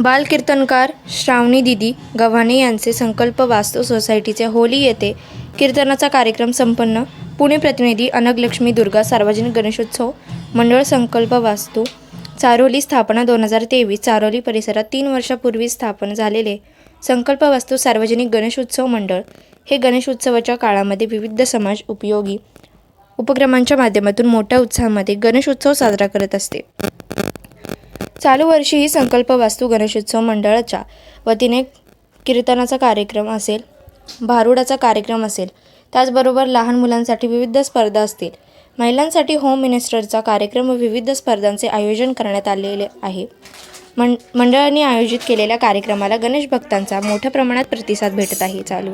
बालकीर्तनकार श्रावणी दिदी गव्हाणे यांचे संकल्प वास्तू सोसायटीचे होली येथे कीर्तनाचा कार्यक्रम संपन्न. पुणे प्रतिनिधी अनगलक्ष्मी दुर्गा सार्वजनिक गणेशोत्सव मंडळ संकल्प वास्तू चारोली स्थापना दोन हजार तेवीस चारोली परिसरात तीन वर्षापूर्वी स्थापन झालेले संकल्प वास्तू सार्वजनिक गणेशोत्सव मंडळ हे गणेशोत्सवाच्या काळामध्ये विविध समाज उपयोगी उपक्रमांच्या माध्यमातून मोठ्या उत्साहामध्ये गणेशोत्सव साजरा करत असते. चालू वर्षी ही संकल्प वास्तू गणेशोत्सव मंडळाच्या वतीने कीर्तनाचा कार्यक्रम असेल भारुडाचा कार्यक्रम असेल त्याचबरोबर लहान मुलांसाठी विविध स्पर्धा असतील. महिलांसाठी होम मिनिस्टरचा कार्यक्रम व विविध स्पर्धांचे आयोजन करण्यात आलेले आहे. मं मंडळाने आयोजित केलेल्या कार्यक्रमाला गणेश भक्तांचा मोठ्या प्रमाणात प्रतिसाद भेटत आहे. चालू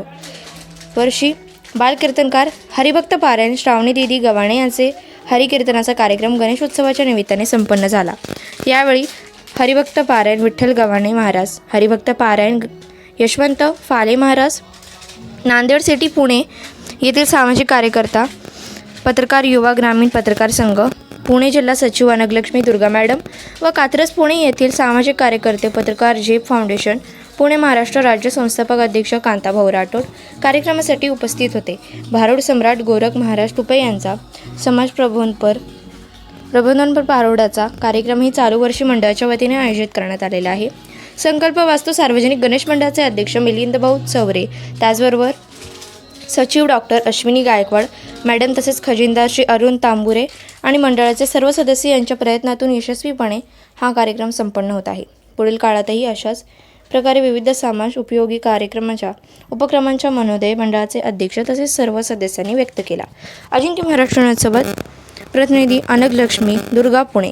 वर्षी बालकीर्तनकार हरिभक्त पारायण श्रावणी दिदी गव्हाणे यांचे हरिकीर्तनाचा कार्यक्रम गणेशोत्सवाच्या निमित्ताने संपन्न झाला. यावेळी हरिभक्त पारायण विठ्ठल गव्हाणे महाराज हरिभक्त पारायण यशवंत फाले महाराज नांदेड सिटी पुणे येथील सामाजिक कार्यकर्ता पत्रकार युवा ग्रामीण पत्रकार संघ पुणे जिल्हा सचिव अनगलक्ष्मी दुर्गा मॅडम व कात्रज पुणे येथील सामाजिक कार्यकर्ते पत्रकार झेप फाउंडेशन पुणे महाराष्ट्र राज्य संस्थापक अध्यक्ष कांताभाऊ राठोड कार्यक्रमासाठी उपस्थित होते. भारूड सम्राट गोरख महाराज टुपे यांचा समाज प्रबोधनपर प्रबोधनपर पारोडाचा कार्यक्रमही चालू वर्षी मंडळाच्या वतीने आयोजित करण्यात आलेला आहे. संकल्प वास्तू सार्वजनिक गणेश मंडळाचे अध्यक्ष मिलिंदभाऊ चवरे त्याचबरोबर सचिव डॉक्टर अश्विनी गायकवाड मॅडम तसेच खजिनदार श्री अरुण तांबुरे आणि मंडळाचे सर्व सदस्य यांच्या प्रयत्नातून यशस्वीपणे हा कार्यक्रम संपन्न होत आहे. पुढील काळातही अशाच प्रकारे विविध समाज उपयोगी कार्यक्रमाच्या उपक्रमांच्या मनोदय मंडळाचे अध्यक्ष तसेच सर्व सदस्यांनी व्यक्त केला. अजिंक्य महाराष्ट्रासोबत प्रतिनिधी अनग लक्ष्मी दुर्गा पुणे.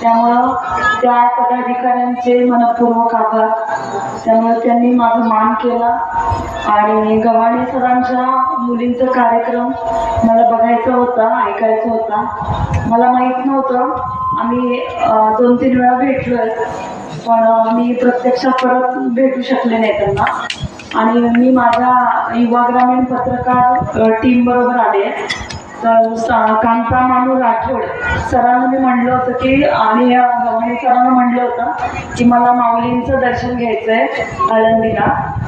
त्यामुळं त्या पदाधिकाऱ्यांचे मनपूर्वक आभार. त्यामुळे त्यांनी माझा मान केला. आणि गव्हाणे सरांच्या मुलींचा कार्यक्रम मला बघायचा होता ऐकायचा होता. मला माहीत नव्हतं. आम्ही दोन तीन वेळा भेटलोय. पण मी प्रत्यक्षात परत भेटू शकले नाही त्यांना. आणि मी माझ्या युवा ग्रामीण पत्रकार टीम बरोबर आले. कांता मानू राठोड सरांना मी म्हणलं होतं की आणि या सरांना म्हणलं होतं की मला माऊलींचं दर्शन घ्यायचं आहे आळंदीला.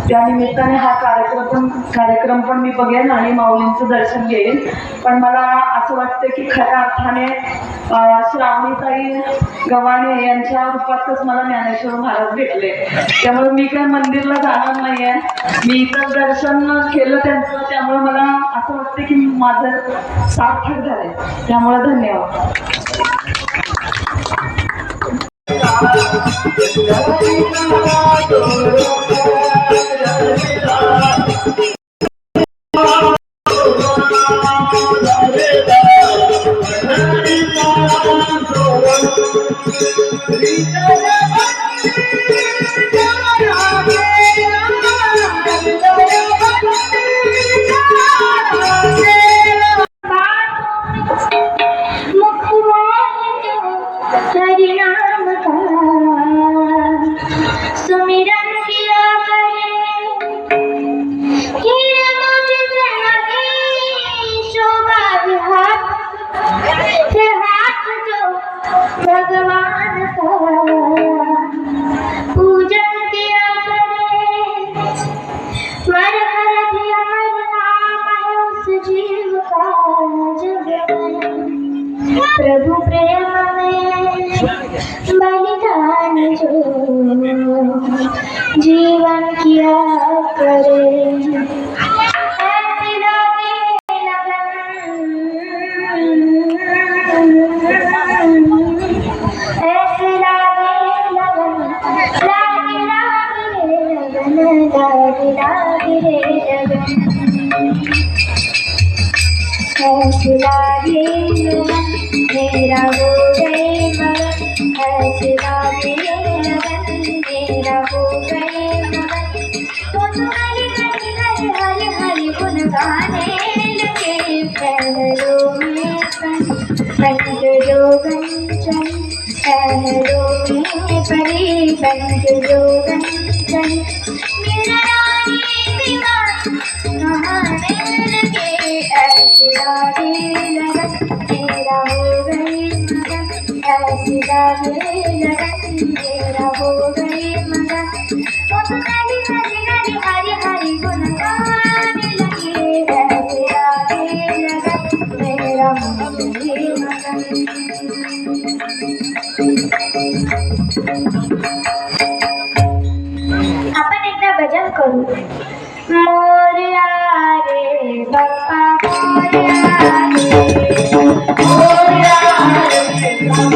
त्यानिमित्ताने हा कार्यक्रम पण कार्यक्रम पण मी बघेन आणि माऊलींचं दर्शन घेईन. पण मला असं वाटतं की खऱ्या अर्थाने श्रावणीताई गव्हाणे यांच्या रूपातच मला ज्ञानेश्वर महाराज भेटले. त्यामुळे मी काय मंदिरला जाणार नाहीये. मी इतर दर्शन केलं त्यांचं त्यामुळे मला असं वाटतं की माझं सार्थक झालंय. त्यामुळे धन्यवाद. लागे रे लगन मेरा हो गए मगन लगन मेरा हो गए मगन तो गुन गाने लगे में सन जोगन चन में परी जोगन चन मेरा आपण एकदा भजन करू.